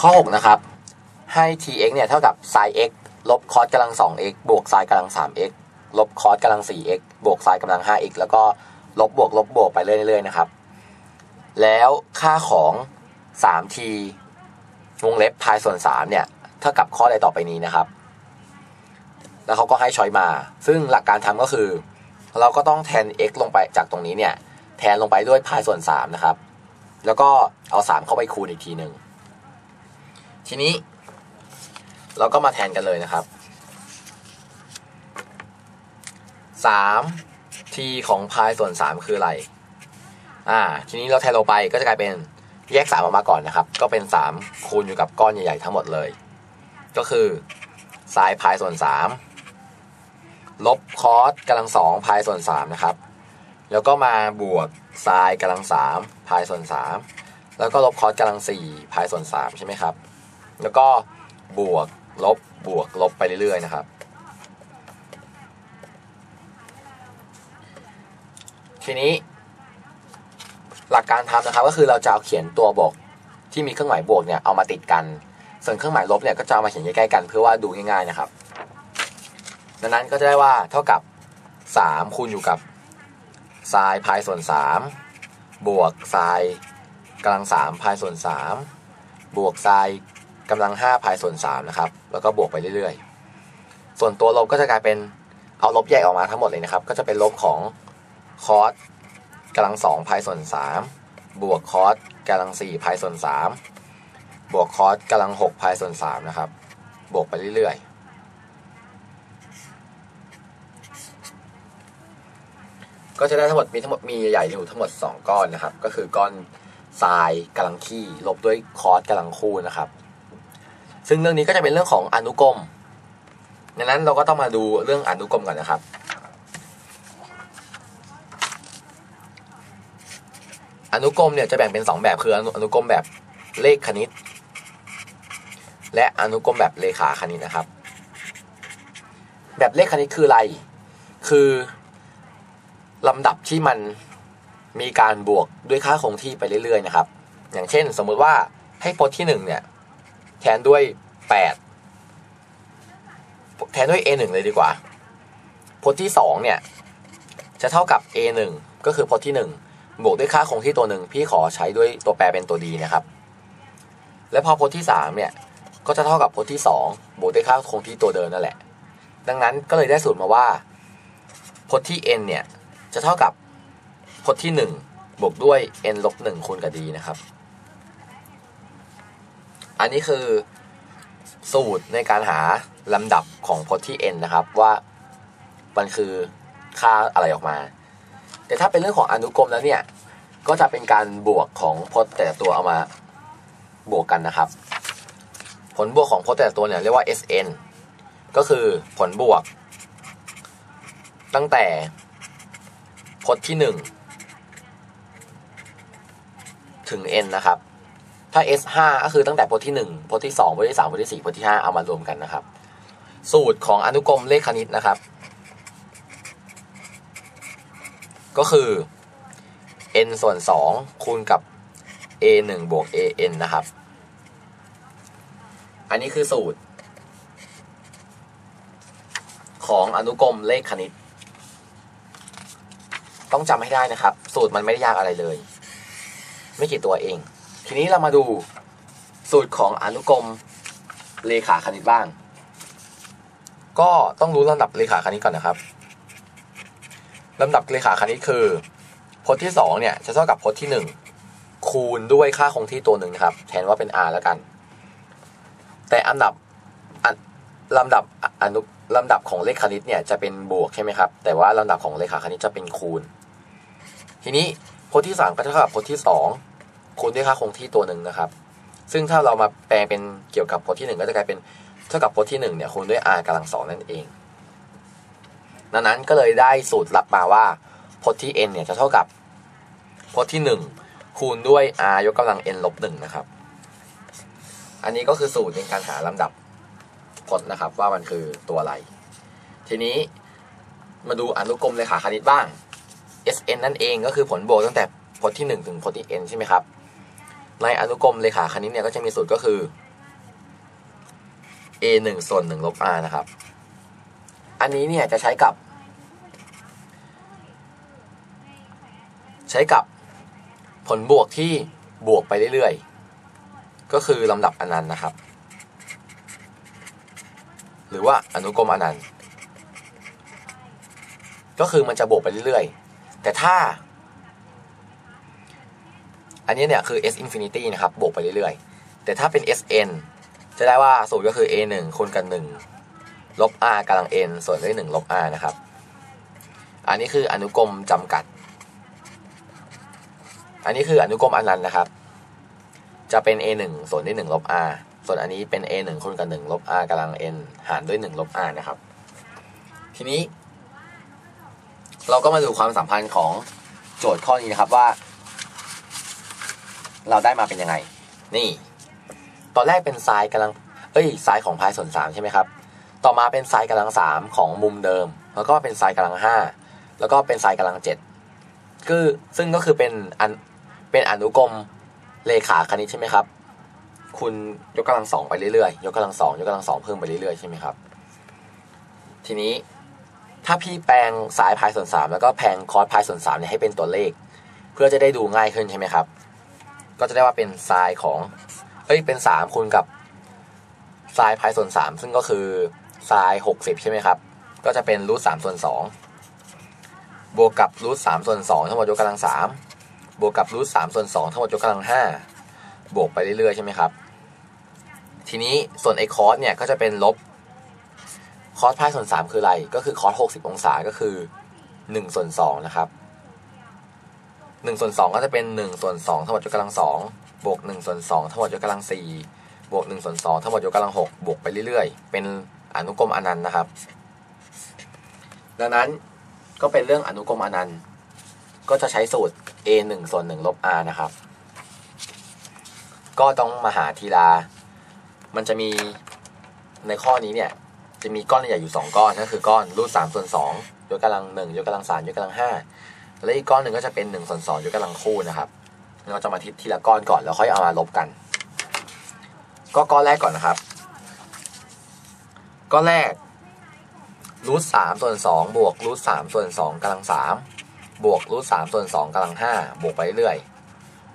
ข้อ 6 นะครับ ให้ tx เนี่ยเท่ากับ sin x ลบ cos กำลัง 2x บวก sin กำลัง 3x ลบ cos กำลัง 4x บวก sin กำลัง 5x แล้วก็ลบบวกลบบวกไปเรื่อยๆนะครับ แล้วค่าของ 3t วงเล็บพายส่วน 3 เนี่ย เท่ากับข้อใดต่อไปนี้นะครับ แล้วเขาก็ให้ช้อยมา ซึ่งหลักการทำก็คือ เราก็ต้องแทน x ลงไปจากตรงนี้เนี่ย แทนลงไปด้วยพายส่วน 3 นะครับ แล้วก็เอา 3 เข้าไปคูณอีกทีหนึ่ง ทีนี้ เราก็มาแทนกันเลยนะครับ 3 t ของพายส่วน 3 คืออะไร อ่า ทีนี้เราแทนลงไปก็จะกลายเป็นแยก 3 ออกมาก่อนนะครับ ก็เป็น 3 คูณอยู่กับก้อนใหญ่ๆทั้งหมดเลย ก็คือไซน์พายส่วน 3 ลบคอสกำลัง2พายส่วน 3 นะครับ แล้วก็มาบวกไซน์กำลัง3พายส่วน 3 แล้วก็ลบคอสกำลัง4พายส่วน 3 ใช่ไหมครับ แล้วก็บวกลบบวกลบไปเรื่อยๆนะครับ ทีนี้ หลักการทำนะครับ ก็คือเราจะเอาเขียนตัวบวกที่มีเครื่องหมายบวกเนี่ยเอามาติดกัน ส่วนเครื่องหมายลบเนี่ยก็จะเอามาเขียนใกล้ๆกันเพื่อว่าดูง่ายๆนะครับ ดังนั้นก็จะได้ว่าเท่ากับ 3 คูณอยู่กับไซน์พายส่วน 3 บวกไซน์กำลัง3พายส่วน 3 บวกไซน์ กำลัง 5 พายส่วน3นะครับ แล้วก็บวกไปเรื่อยๆ ส่วนตัวลบก็จะกลายเป็นเอาลบแยกออกมาทั้งหมดเลยนะครับ ก็จะเป็นลบของคอสกำลัง2พายส่วน 3 บวกคอสกำลัง4พายส่วน 3 บวกคอสกำลัง6พายส่วน3นะครับ บวกไปเรื่อยๆ ก็จะได้ทั้งหมดมีทั้งหมดมีใหญ่อยู่ทั้งหมด 2 ก้อนนะครับ ก็คือก้อนทรายกำลังขี้ลบด้วยคอสกำลังคู่นะครับ ซึ่งเรื่องนี้ก็จะเป็นเรื่องของอนุกรมดังนั้นเราก็ต้องมาดูเรื่องอนุกรมก่อนนะครับ อนุกรมเนี่ยจะแบ่งเป็น 2 แบบคืออนุกรมแบบเลขคณิต และอนุกรมแบบเลขาคณิตนะครับ แบบเลขคณิตคืออะไร คือลำดับที่มันมีการบวกด้วยค่าคงที่ไปเรื่อยๆนะครับ อย่างเช่น สมมุติว่าให้พจน์ที่1เนี่ย แทนด้วย 8 แทนด้วย a 1เลยดีกว่า พจน์ที่ 2 เนี่ย จะเท่ากับ a 1ก็คือพจน์ที่ 1 บวกด้วยค่าคงที่ตัวหนึ่งพี่ขอใช้ด้วยตัวแปรเป็นตัวดีนะครับ และพอพจน์ที่ 3 เนี่ย ก็จะเท่ากับพจน์ที่ 2 บวกด้วยค่าคงที่ตัวเดิมนั่นแหละ ดังนั้นก็เลยได้สูตรมาว่า พจน์ที่ n เนี่ย จะเท่ากับพจน์ที่ 1 บวกด้วย n ลบ1คูณกับ d นะครับ อันนี้คือสูตรในการหาลำดับของพจน์ที่ n นะครับว่ามันคือค่าอะไรออกมา แต่ถ้าเป็นเรื่องของอนุกรมแล้วเนี่ย ก็จะเป็นการบวกของพจน์แต่ตัวเอามาบวกกันนะครับ ผลบวกของพจน์แต่ตัวเนี่ยเรียกว่า Sn ก็คือผลบวก ตั้งแต่พจน์ที่ 1 ถึง n นะครับ ถ้า S5 ก็คือตั้งแต่พจน์ที่1พจน์ที่2พจน์ที่3พจน์ที่4พจน์ที่ 5 เอามารวมกันนะครับ สูตรของอนุกรมเลขคณิตนะครับ ก็คือ n ส่วน 2 คูณกับ a 1บวก a n นะครับ อันนี้คือสูตร ของอนุกรมเลขคณิต ต้องจำให้ได้นะครับ สูตรมันไม่ได้ยากอะไรเลย ไม่กี่ตัวเอง ทีนี้เรามาดูสูตรของอนุกรมเลขาคณิตบ้าง ก็ต้องรู้ลำดับเลขาคณิตก่อนนะครับลำดับเลขาคณิตคือพจน์ที่สองเนี่ยจะเท่ากับพจน์ที่หนึ่งคูณด้วยค่าคงที่ตัวหนึ่งนะครับ แทนว่าเป็น r แล้วกัน แต่อันดับลำดับอนุลำดับของเลขคณิตเนี่ยจะเป็นบวกใช่ไหมครับ แต่ว่าลำดับของเลขาคณิตจะเป็นคูณ ทีนี้พจน์ที่สามก็จะเท่ากับพจน์ที่สอง คูณด้วยค่าคงที่ตัวหนึ่งนะครับ ซึ่งถ้าเรามาแปลงเป็นเกี่ยวกับพจน์ที่หนึ่งก็จะกลายเป็นเท่ากับพจน์ที่หนึ่งเนี่ยคูณด้วย r กำลังสองนั่นเอง ดังนั้นก็เลยได้สูตรลับมาว่าพจน์ที่ n เนี่ยจะเท่ากับพจน์ที่หนึ่งคูณด้วย r ยกกำลัง n ลบหนึ่งนะครับ อันนี้ก็คือสูตรในการหาลำดับพจน์นะครับ ว่ามันคือตัวอะไร ทีนี้มาดูอนุกรมเลขาคณิตบ้าง Sn นั่นเองก็คือผลบวกตั้งแต่พจน์ที่ 1 ถึงพจน์ที่ n ใช่ไหมครับ ในอนุกรมเลขาคณิตเนี่ยก็จะมีสูตรก็คือ a หนึ่งส่วนหนึ่งลบ r นะครับ อันนี้เนี่ยจะใช้กับ ใช้กับผลบวกที่บวกไปเรื่อยๆ ก็คือลำดับอนันต์นะครับ หรือว่าอนุกรมอนันต์ ก็คือมันจะบวกไปเรื่อยๆ แต่ถ้า อันนี้เนี่ยคือ s infinity นะครับ บวกไปเรื่อยๆ แต่ถ้าเป็น sn จะได้ว่าสูตรก็คือ a 1คูณกัน 1 ลบ r กำลัง n ส่วนด้วย 1 ลบ r นะครับ อันนี้คืออนุกรมจำกัด อันนี้คืออนุกรมอนันต์นะครับ จะเป็น a 1ส่วนด้วย 1 ลบ r ส่วนอันนี้เป็น a 1คูณกัน1ลบ r กำลัง n หารด้วย 1 ลบ r นะครับ ทีนี้ เราก็มาดูความสัมพันธ์ของโจทย์ข้อนี้นะครับว่า เราได้มาเป็นยังไง นี่ ตอนแรกเป็นไซน์กำลัง เอ้ยไซน์ของพายส่วนสามใช่ไหมครับ ต่อมาเป็นไซน์กำลังสามของมุมเดิม แล้วก็เป็นไซน์กำลังห้าแล้วก็เป็นไซน์กำลังเจ็ดคือซึ่งก็คือเป็นอันเป็นอนุกรมเลขาคณิตใช่ไหมครับ คุณยกกำลังสองไปเรื่อยๆ ยกกำลังสองยกกำลังสองเพิ่มไปเรื่อยๆใช่ไหมครับ ทีนี้ถ้าพี่แปลงสายพายส่วนสามแล้วก็แปลงคอร์สพายส่วนสามเนี่ยให้เป็นตัวเลข เพื่อจะได้ดูง่ายขึ้นใช่ไหมครับ ก็จะได้ว่าเป็นไซน์ของ เอ้ย เป็นสามคูณกับไซน์พายส่วนสามซึ่งก็คือไซน์หกสิบใช่ไหมครับ ก็จะเป็นรูทสามส่วนสองบวกกับรูทสามส่วนสองทั้งหมดยกกำลังสามบวกกับรูทสามส่วนสองทั้งหมดยกกำลังห้าบวกไปเรื่อยๆใช่ไหมครับ ทีนี้ส่วนไอ้คอสเนี่ยก็จะเป็นลบคอสพายส่วนสามคืออะไร ก็คือคอสหกสิบองศาก็คือหนึ่งส่วนสองนะครับ หนึ่งส่วนสองก็จะเป็นหนึ่งส่วนสองทั้งหมดยกกำลังสองบวกหนึ่งส่วนสองทั้งหมดยกกำลังสี่บวกหนึ่งส่วนสองทั้งหมดยกกำลังหกบวกไปเรื่อยๆ เป็นอนุกรมอนันต์นะครับ ดังนั้นก็เป็นเรื่องอนุกรมอนันต์ ก็จะใช้สูตร a หนึ่งส่วนหนึ่งลบ r นะครับ ก็ต้องมาหาทีละมันจะมีในข้อนี้เนี่ยจะมีก้อนใหญ่อยู่สองก้อนก็คือก้อนรูทสามส่วนสองยกกำลังหนึ่งยกกำลังสามยกกำลังห้า และอีกก้อนหนึ่งก็จะเป็นหนึ่งส่วนสองยกกำลังคู่นะครับเราจะมาทิทีละก้อนก่อนแล้วค่อยเอามาลบกัน ก็ก้อนแรกก่อนนะครับ ก้อนแรกรูทสามส่วนสองบวกรูทสามส่วนสองกำลังสามบวกรูทสามส่วนสองกำลังห้าบวกไปเรื่อย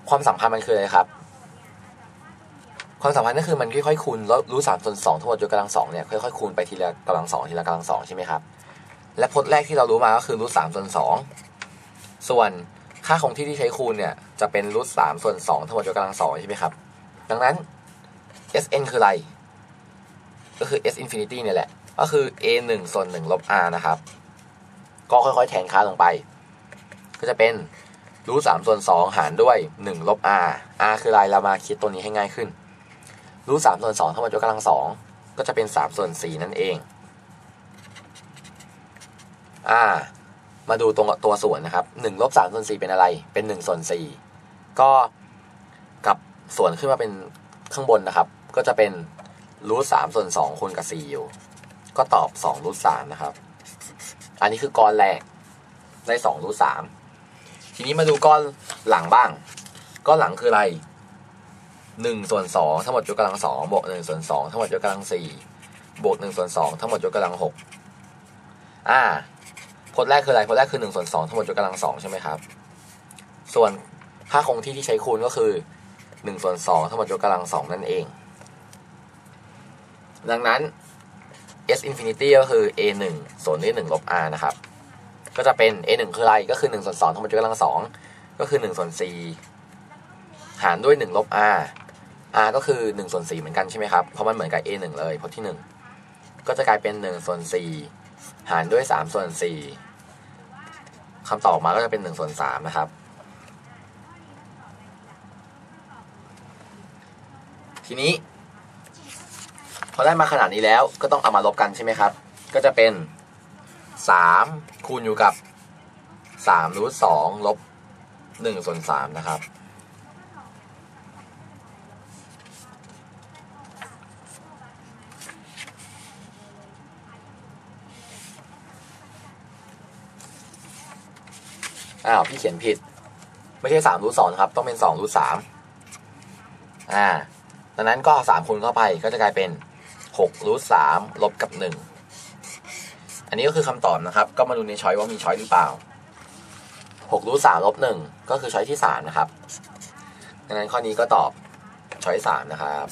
ความสัมพันธ์มันคืออะไรครับ ความสัมพันธ์ก็คือมันค่อยๆคูณแล้วรูทสามส่วนสองทั้งหมดยกกำลังสองเนี่ยค่อยๆคูณไปทีละกำลังสองทีละกำลังสองใช่ไหมครับและพจน์แรกที่เรารู้มาก็คือรูทสามส่วนสอง ส่วนค่าคงที่ที่ใช้คูณเนี่ย จะเป็นรูทสามส่วนสองทั้งหมดยกกำลังสองใช่ไหมครับ ดังนั้น Sn คืออะไร ก็คือ S infinity เนี่ยแหละ ก็คือ a หนึ่งส่วนหนึ่งลบ r นะครับ ก็ค่อยๆ แทนค่าลงไป ก็จะเป็นรูทสามส่วนสองหารด้วยหนึ่งลบ r r คืออะไรเรามาคิดตัวนี้ให้ง่ายขึ้นรูทสามส่วนสองทั้งหมดยกกำลังสองก็จะเป็นสามส่วนสี่นั่นเองอ่า มาดูตรงตัวส่วนนะครับหนึ่งลบสามส่วนสี่เป็นอะไร เป็นหนึ่งส่วนสี่ก็กลับส่วนขึ้นมาเป็นข้างบนนะครับ ก็จะเป็นรูทสามส่วนสองคูณกับสี่อยู่ ก็ตอบสองรูทสามนะครับ อันนี้คือก้อนแรกได้สองรูทสามทีนี้มาดูก้อนหลังบ้าง ก้อนหลังคืออะไรหนึ่งส่วนสองทั้งหมดยกกำลังสองบวกหนึ่งส่วนสองทั้งหมดยกกำลังสี่บวกหนึ่งส่วนสองทั้งหมดยกกำลังหกอ่า พจน์แรกคืออะไรพจน์แรกคือหนึ่งส่วนสองทั้งหมดยกกำลังสองใช่ไหมครับ ส่วนค่าคงที่ที่ใช้คูณก็คือหนึ่งส่วนสองทั้งหมดยกกำลังสองนั่นเอง ดังนั้น s infinity ก็คือ a หนึ่งส่วนด้วยหนึ่งลบ r นะครับ ก็จะเป็น a หนึ่งคืออะไรก็คือหนึ่งส่วนสองทั้งหมดยกกำลังสองก็คือหนึ่งส่วนสี่หารด้วยหนึ่งลบ r r ก็คือหนึ่งส่วนสี่เหมือนกันใช่ไหมครับ เพราะมันเหมือนกับ a หนึ่งเลยพจน์ที่หนึ่งก็จะกลายเป็นหนึ่งส่วนสี่ หารด้วยสามส่วนสี่คำตอบออกมาก็จะเป็นหนึ่งส่วนสามนะครับ ทีนี้ พอได้มาขนาดนี้แล้วก็ต้องเอามาลบกันใช่ไหมครับ ก็จะเป็นสามคูณอยู่กับสามรูทสองลบหนึ่งส่วนสามนะครับ อ้าวพี่เขียนผิด ไม่ใช่สามรูทสองครับ ต้องเป็นสองรูทสามอ่าดังนั้นก็สามคูณเข้าไปก็จะกลายเป็นหกรูทสามลบกับหนึ่งอันนี้ก็คือคำตอบนะครับ ก็มาดูในช้อยว่ามีช้อยหรือเปล่าหกรูทสามลบหนึ่งก็คือช้อยที่สามนะครับดังนั้นข้อนี้ก็ตอบช้อยสามนะครับ